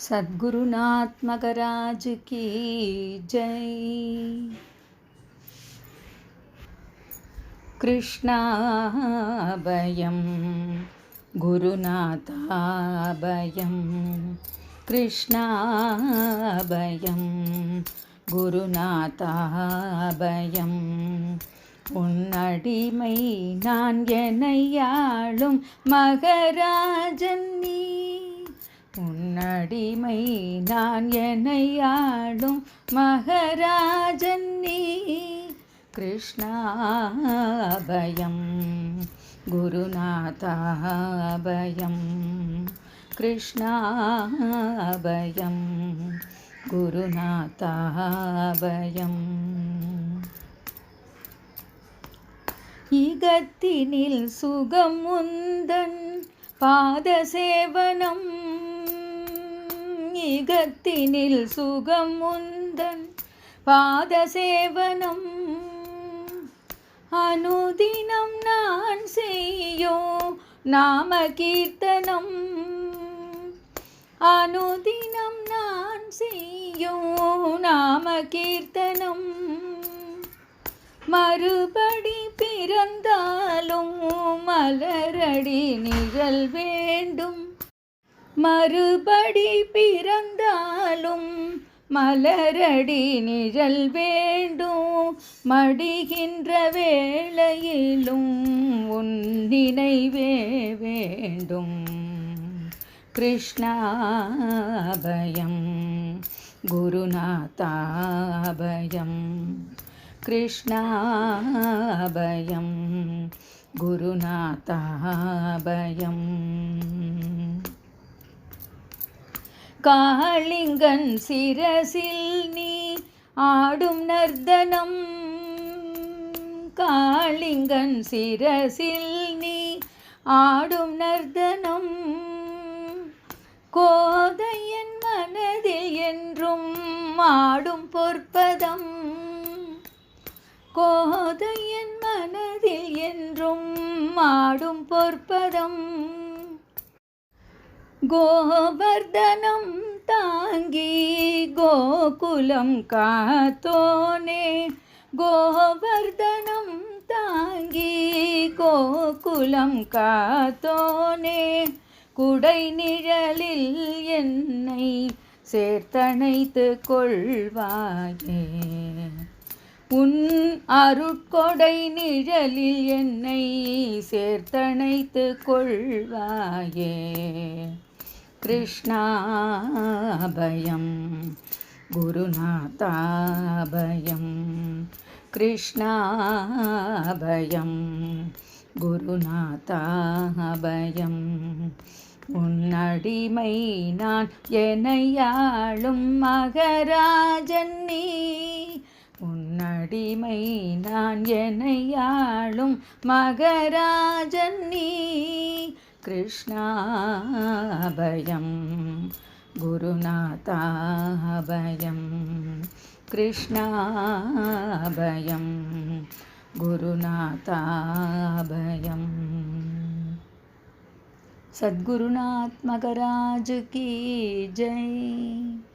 सद्गुरुनाथ मगराज की जय कृष्णाभयं गुरुनाथाभयं कृष्णाभयं குருநாதாபயம் உன்னடிமை நான் என்னையாளும் மகராஜன் அடிமை உன்னடிமை நான் என்னையாளும் மகராஜன் நீ. கிருஷ்ணாபயம் குருநாதாபயம் கிருஷ்ணாபயம் குருநாதாபயம். இகத்தினில் சுகம் முந்தன் பாதசேவனம் இகத்தினில் சுகம் முந்தன் பாதசேவனம் அனுதினம் நான் செய்யோ நாம கீர்த்தனம் அனுதினம் நான் செய்யோ நாம கீர்த்தனம் மறுபடி பிறந்தாலும் மலரடி நிழல் வேண்டும் மறுபடி பிறந்தாலும் மலரடி நிழல் வேண்டும். மடிகின்ற வேளையிலும் உன் நினைவே வேண்டும். கிருஷ்ணாபயம் குருநாதாபயம் கிருஷ்ணாபயம் குருநாதாபயம். காளிங்கன் சிரசில் நீ ஆடும் நர்தனம். காளிங்கன் சிரசில் நீ ஆடும் நர்தனம். கோதையன் மனதில் என்றும் ஆடும் பொற்பதம். கோதையன் மனதில் என்றும் ஆடும் பொற்பதம். கோவர்தனம் தாங்கி கோகுலம் காத்தோனே. கோவர்தனம் தாங்கி கோகுலம் காத்தோனே. குடை நிழலில் என்னை சேர்த்தணைத்து கொள்வாயே. உன் அருட்கொடை நிழலில் என்னை சேர்த்தணைத்து கொள்வாயே. கிருஷ்ணாபயம் குருநாதாபயம் கிருஷ்ணாபயம் குருநாதாபயம் உன்னடிமை நான் எனையாளும் மகராஜன் நீ. உன்னடிமை நான் எனையாளும் மகராஜன் நீ. कृष्णाभयं गुरुनाथाभयं कृष्णाभयं गुरुनाथाभयं सद्गुरुनात्मकराज की जय।